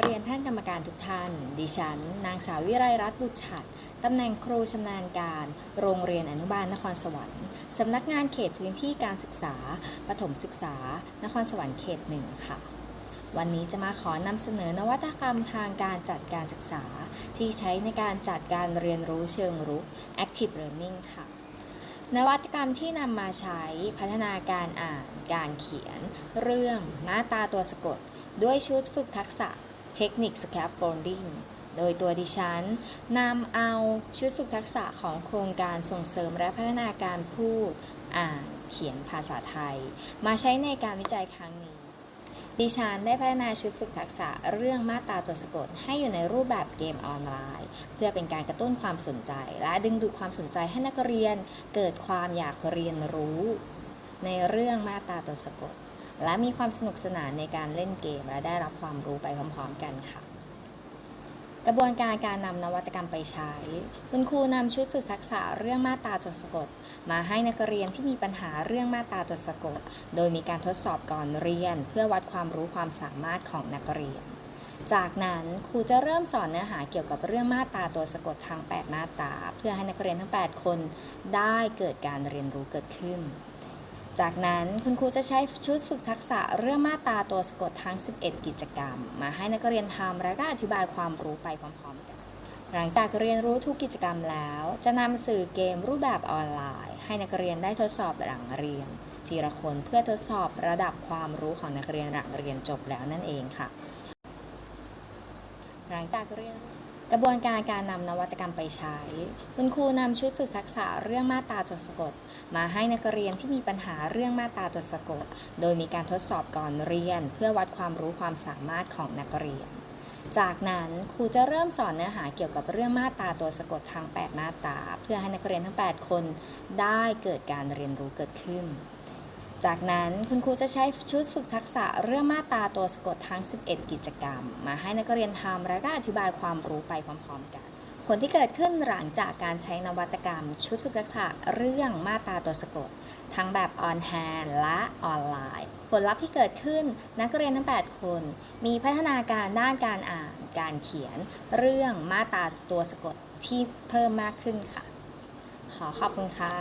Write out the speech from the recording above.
เรียนท่านกรรมการทุกท่าน ดิฉัน นางสาววิไรรัตน์บุตรฉัดตำแหน่งครูชำนาญการ โรงเรียนอนุบาลนครสวรรค์ สำนักงานเขตพื้นที่การศึกษา ประถมศึกษา นครสวรรค์เขตหนึ่งค่ะ วันนี้จะมาขอนำเสนอนวัตกรรมทางการจัดการศึกษา ที่ใช้ในการจัดการเรียนรู้เชิงรุก active learning ค่ะ นวัตกรรมที่นำมาใช้พัฒนาการอ่าน การเขียน เรื่องมาตาตัวสะกด ด้วยชุดฝึกทักษะ เทคนิค scaffolding โดยตัวดิฉันนำเอาชุดฝึกทักษะของโครงการส่งเสริมและพัฒนาการพูด อ่านเขียนภาษาไทย มาใช้ในการวิจัยครั้งนี้ ดิฉันได้พัฒนาชุดฝึกทักษะเรื่องมาตราตัวสะกดให้อยู่ในรูปแบบเกมออนไลน์ เพื่อเป็นการกระตุ้นความสนใจ และดึงดูดความสนใจให้นักเรียนเกิดความอยากเรียนรู้ ในเรื่องมาตราตัวสะกด และมีความสนุกสนานในการเล่นเกม และได้รับความรู้ไปพร้อมๆกันค่ะ กระบวนการการนำนวัตกรรมไปใช้ คุณครูนำชุดฝึกทักษะเรื่องมาตราตัวสะกด มาให้นักเรียนที่มีปัญหาเรื่องมาตราตัวสะกด โดยมีการทดสอบก่อนเรียน เพื่อวัดความรู้ความสามารถของนักเรียนจากนั้นครูจะเริ่มสอนเนื้อหาเกี่ยวกับเรื่องมาตราตัวสะกดทั้ง8 มาตราเพื่อให้นักเรียนทั้ง 8 คนได้เกิดการเรียนรู้เกิดขึ้น จากนั้นคุณครูจะใช้ชุดฝึกทักษะเรื่องมาตราตัวสะกดทั้ง 11 กิจกรรม มาให้นักเรียนทำและก็อธิบายความรู้ไปพร้อมๆกัน หลังจากเรียนรู้ทุกกิจกรรมแล้ว จะนำสื่อเกมรูปแบบออนไลน์ ให้นักเรียนได้ทดสอบหลังเรียน ทีละคนเพื่อทดสอบระดับความรู้ของนักเรียนหลังเรียนจบแล้วนั่นเองค่ะ หลังจากเรียน กระบวนการการนำนวัตกรรมไปใช้ คุณครูนำชุดฝึกทักษะเรื่องมาตราตัวสะกด มาให้นักเรียนที่มีปัญหาเรื่องมาตราตัวสะกด โดยมีการทดสอบก่อนเรียน เพื่อวัดความรู้ความสามารถของนักเรียน จากนั้นครูจะเริ่มสอนเนื้อหาเกี่ยวกับเรื่องมาตราตัวสะกดทั้ง 8 มาตราเพื่อให้นักเรียนทั้ง 8 คนได้เกิดการเรียนรู้เกิดขึ้น จากนั้นคุณครูจะใช้ชุดฝึกทักษะเรื่องมาตราตัวสะกดทั้ง 11 กิจกรรม มาให้นักเรียนทำและก็อธิบายความรู้ไปพร้อมๆกัน ผลที่เกิดขึ้นหลังจากการใช้นวัตกรรม ชุดฝึกทักษะเรื่องมาตราตัวสะกด ทั้งแบบออนแฮนและออนไลน์ ผลลัพธ์ที่เกิดขึ้นนักเรียนทั้ง 8 คน มีพัฒนาการด้านการอ่าน การเขียน เรื่องมาตราตัวสะกดที่เพิ่มมากขึ้นค่ะ ขอขอบคุณค่ะ